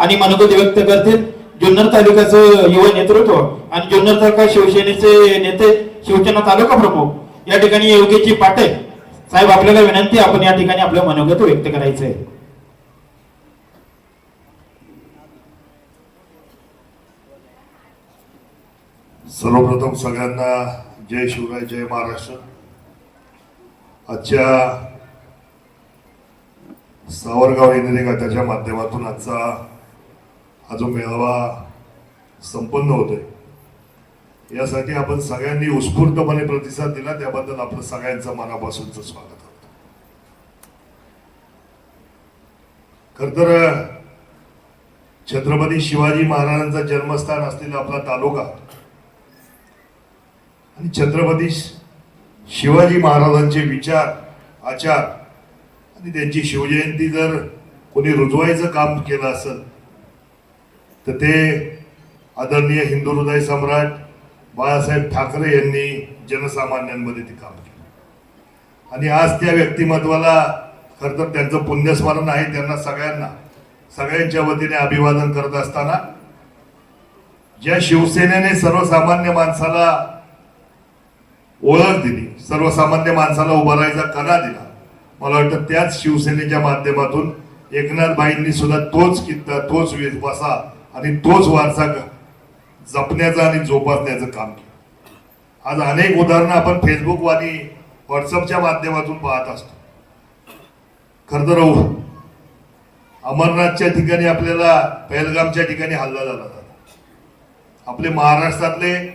आणि मनोगत व्यक्त करतील. जुन्नर तालुक्याचं युवा नेतृत्व आणि जुन्नर तालुका शिवसेनेचे नेते शिवसेना तालुका प्रमुख. या ठिकाणी योगेची पाटे साहेब आपल्याला विनंती आपण या ठिकाणी आपलं मनोगत व्यक्त करायचं आहे. सर्वप्रथम सगळ्यांना जय शिवराय जय महाराष्ट्र. आजच्या सावरगाव इंद्रिय त्याच्या माध्यमातून आजचा हा जो मेळावा संपन्न होतोय यासाठी आपण सगळ्यांनी उत्स्फूर्तपणे प्रतिसाद दिला. त्याबद्दल आपलं सगळ्यांचं मनापासूनचं स्वागत करतो. खर तर छत्रपती शिवाजी महाराजांचं जन्मस्थान असलेला आपला तालुका आणि छत्रपती शिवाजी महाराजांचे विचार आचार आणि त्यांची शिवजयंती जर कोणी रुजवायचं काम केलं असेल तर ते आदरणीय हिंदू हृदय सम्राट बाळासाहेब ठाकरे यांनी जनसामान्यांमध्ये ते काम केलं. आणि आज त्या व्यक्तिमत्वाला खरं तर त्यांचं पुण्यस्मरण आहे त्यांना सगळ्यांना सगळ्यांच्या वतीने अभिवादन करत असताना ज्या शिवसेनेने सर्वसामान्य माणसाला ओळख दिली सर्वसामान्य माणसाला उभारायचा कला दिला मला वाटतं त्याच शिवसेनेच्या माध्यमातून एकनाथबाईंनी सुद्धा तोच कित्ता तोच वसा आणि तोच वारसा ग- जपण्याचं आणि जोपासण्याचं काम केलं आज अनेक उदाहरणं आपण फेसबुक आणि व्हॉट्सअपच्या माध्यमातून पाहत असतो. खरं तर हो, अमरनाथच्या ठिकाणी आपल्याला पहलगामच्या ठिकाणी हल्ला झाला होता. आपले महाराष्ट्रातले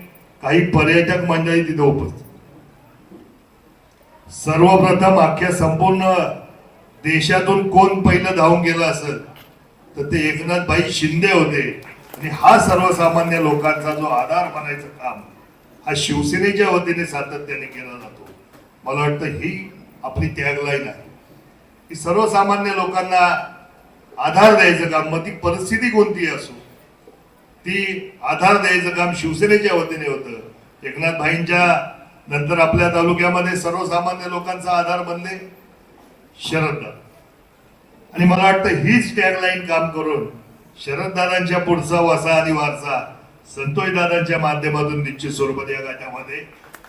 काही पर्यटक मंडळी तिथे उपस्थित. सर्वप्रथम अख्ख्या संपूर्ण देशातून कोण पहिलं धावून गेलं असेल? तर ते एकनाथभाई शिंदे होते. आणि हा सर्वसामान्य लोकांचा जो आधार बनायचं काम हा शिवसेनेच्या वतीने सातत्याने केला जातो. मला वाटतं ही आपली टॅगलाईन आहे. की सर्वसामान्य लोकांना आधार द्यायचं काम मग ती परिस्थिती कोणती असो? ती आधार द्यायचं काम शिवसेनेच्या वतीने होतं. एकनाथ भाईंच्या नंतर आपल्या तालुक्यामध्ये सर्वसामान्य लोकांचा आधार बनले. शरद आणि मला वाटतं हीच टॅगलाईन काम करून शरददादांच्या पुढचा वसा आणि वारसा संतोष दादांच्या माध्यमातून निश्चित स्वरूपात या गाण्यामध्ये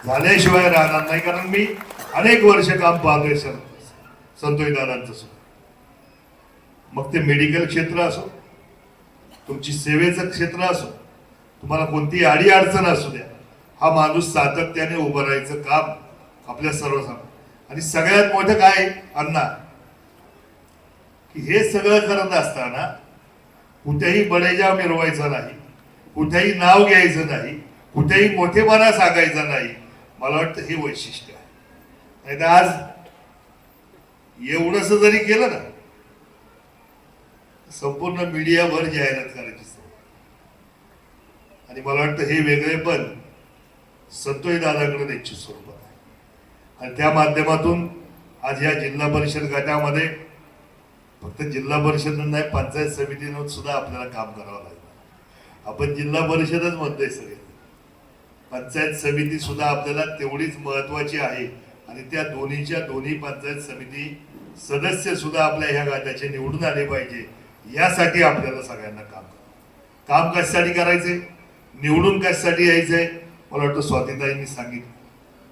झाल्याशिवाय राहणार नाही. कारण मी अनेक वर्ष काम पाहतोय शरद. संतोष दादांचं मग ते मेडिकल क्षेत्र असो तुमची सेवेचं क्षेत्र असो तुम्हाला कोणती आडी अडचण असू द्या हा माणूस सातत्याने उभं राहायचं काम आपल्या सर्वसामान्य. आणि सगळ्यात मोठं काय अण्णा? की हे सगळं करत असताना कुठेही बडेजाव मिरवायचा नाही कुठेही नाव घ्यायचं नाही कुठेही मोठेपणा सांगायचा नाही. मला वाटतं हे वैशिष्ट्य आहे. नाही तर आज एवढंस जरी केलं ना संपूर्ण मीडियाभर जाहिरात करायची सवय. आणि मला वाटतं हे वेगळे पण संतोष दादाकडे निश्चित स्वरूपात आहे. आणि त्या माध्यमातून आज या जिल्हा परिषद गटामध्ये फक्त जिल्हा परिषद नाही पंचायत समितीनं सुद्धा आपल्याला काम करावं लागणार. आपण जिल्हा परिषदच म्हणतोय सगळे. पंचायत समिती सुद्धा आपल्याला तेवढीच महत्वाची आहे आणि त्या दोन्हीच्या दोन्ही पंचायत समिती सदस्य सुद्धा आपल्या ह्या गाद्याचे निवडून आले पाहिजे यासाठी आपल्याला सगळ्यांना काम काम कशासाठी करायचे? निवडून कशासाठी यायचंय? मला वाटतं स्वातीताईंनी सांगितलं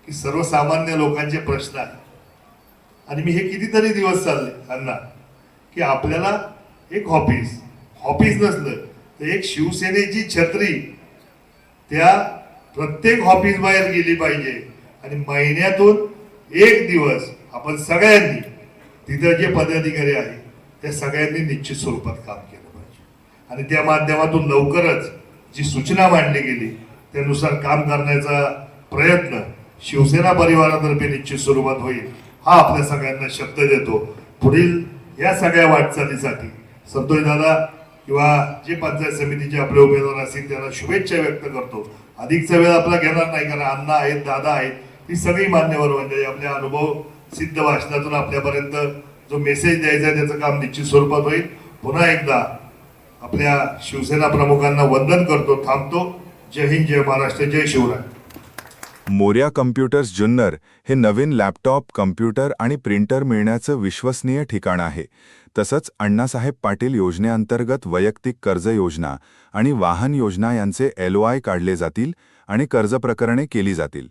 की सर्वसामान्य लोकांचे प्रश्न आहेत. आणि मी हे कितीतरी दिवस चालले अण्णा की आपल्याला एक ऑफिस ऑफिस नसलं तर एक शिवसेनेची छत्री त्या प्रत्येक ऑफिस बाहेर गेली पाहिजे. आणि महिन्यातून एक दिवस आपण सगळ्यांनी तिथं जे पदाधिकारी आहेत त्या सगळ्यांनी निश्चित स्वरूपात काम केलं पाहिजे. आणि त्या माध्यमातून लवकरच जी सूचना मांडली गेली त्यानुसार काम करण्याचा प्रयत्न शिवसेना परिवारातर्फे निश्चित स्वरूपात होईल. हा आपल्या सगळ्यांना शब्द देतो. पुढील या सगळ्या वाटचालीसाठी. संतोष दादा किंवा जे पंचायत समितीचे आपले उमेदवार असतील त्यांना शुभेच्छा व्यक्त करतो. अधिकचा वेळ आपला घेणार नाही कारण अण्णा आहेत दादा आहेत ही सगळी मान्यवर म्हणजे आपल्या अनुभव सिद्ध भाषणातून आपल्यापर्यंत जो मेसेज द्यायचा आहे त्याचं काम निश्चित स्वरूपात होईल. पुन्हा एकदा आपल्या शिवसेना प्रमुखांना वंदन करतो थांबतो. जय हिंद जय महाराष्ट्र जय शिवराय. मोर्या कम्प्युटर्स जुन्नर हे नवीन लॅपटॉप कम्प्युटर आणि प्रिंटर मिळण्याचं विश्वसनीय ठिकाण आहे. तसंच अण्णासाहेब पाटील योजनेअंतर्गत वैयक्तिक कर्ज योजना आणि वाहन योजना यांचे एलओआय काढले जातील आणि कर्ज प्रकरणे केली जातील.